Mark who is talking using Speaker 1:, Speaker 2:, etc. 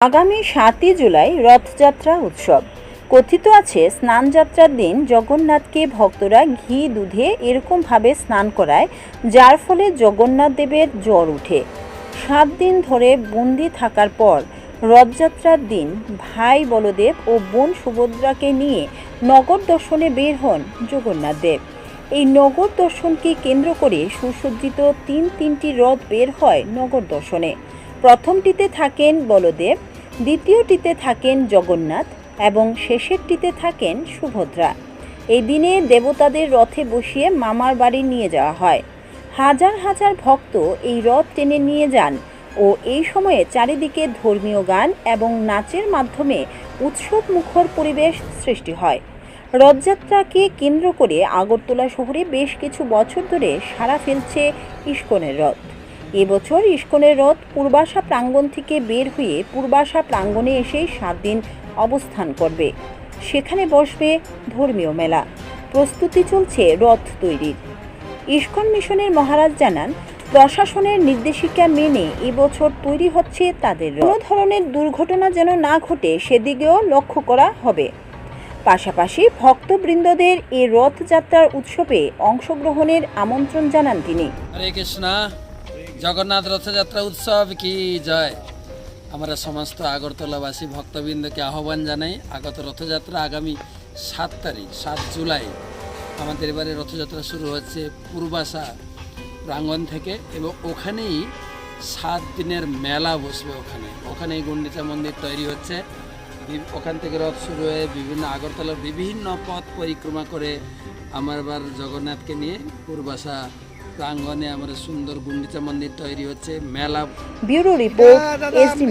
Speaker 1: আগামী সাতই জুলাই রথযাত্রা উৎসব। কথিত আছে, স্নানযাত্রার দিন জগন্নাথকে ভক্তরা ঘি দুধে এরকমভাবে স্নান করায়, যার ফলে জগন্নাথ দেবের জ্বর উঠে সাত দিন ধরে বন্দি থাকার পর রথযাত্রার দিন ভাই বলদেব ও বোন সুভদ্রাকে নিয়ে নগর দর্শনে বের হন জগন্নাথ দেব। এই নগর দর্শনকে কেন্দ্র করে সুসজ্জিত তিন তিনটি রথ বের হয় নগর দর্শনে। প্রথমটিতে থাকেন বলদেব দ্বিতীয়টিতে থাকেন জগন্নাথ এবং শেষেরটিতে থাকেন সুভদ্রা। এই দিনে দেবতাদের রথে বসিয়ে মামার বাড়ি নিয়ে যাওয়া হয়। হাজার হাজার ভক্ত এই রথ টেনে নিয়ে যান ও এই সময়ে চারিদিকে ধর্মীয় গান এবং নাচের মাধ্যমে উৎসব মুখর পরিবেশ সৃষ্টি হয়। রথযাত্রাকে কেন্দ্র করে আগরতলা শহরে বেশ কিছু বছর ধরে সাড়া ফেলছে ইস্কনের রথ। এবছর ইস্কনের রথ পূর্বাশা প্রাঙ্গণ থেকে বের হয়ে পূর্বাশা প্রাঙ্গণে এসে সাত দিন অবস্থান করবে। সেখানে বসবে ধর্মীয় মেলা। প্রস্তুতি চলছে রথ তৈরির। ইস্কন মিশনের মহারাজ জানান, প্রশাসনের নির্দেশিকা মেনে এবছর তৈরি হচ্ছে তাদের। কোনো ধরনের দুর্ঘটনা যেন না ঘটে, সেদিকেও লক্ষ্য করা হবে। পাশাপাশি ভক্তবৃন্দদের এই রথযাত্রার উৎসবে অংশগ্রহণের আমন্ত্রণ জানান তিনি।
Speaker 2: হরে কৃষ্ণ। জগন্নাথ রথযাত্রা উৎসব কি জয়? আমরা সমস্ত আগরতলাবাসী ভক্তবৃন্দকে আহ্বান জানাই, আগত রথযাত্রা আগামী সাত তারিখ, সাত জুলাই। আমাদের এবারে রথযাত্রা শুরু হচ্ছে পূর্বাশা প্রাঙ্গণ থেকে এবং ওখানেই সাত দিনের মেলা বসবে ওখানে। ওখানেই গুন্ডিচা মন্দির তৈরি হচ্ছে। ওখান থেকে রথ শুরু হয়ে বিভিন্ন আগরতলার বিভিন্ন পথ পরিক্রমা করে আমার এবার জগন্নাথকে নিয়ে পূর্বাশা প্রাঙ্গণে আমাদের সুন্দর গুন্ডিচা মন্দির তৈরি হচ্ছে মেলা
Speaker 1: ব্যুরো রিপোর্ট এসডি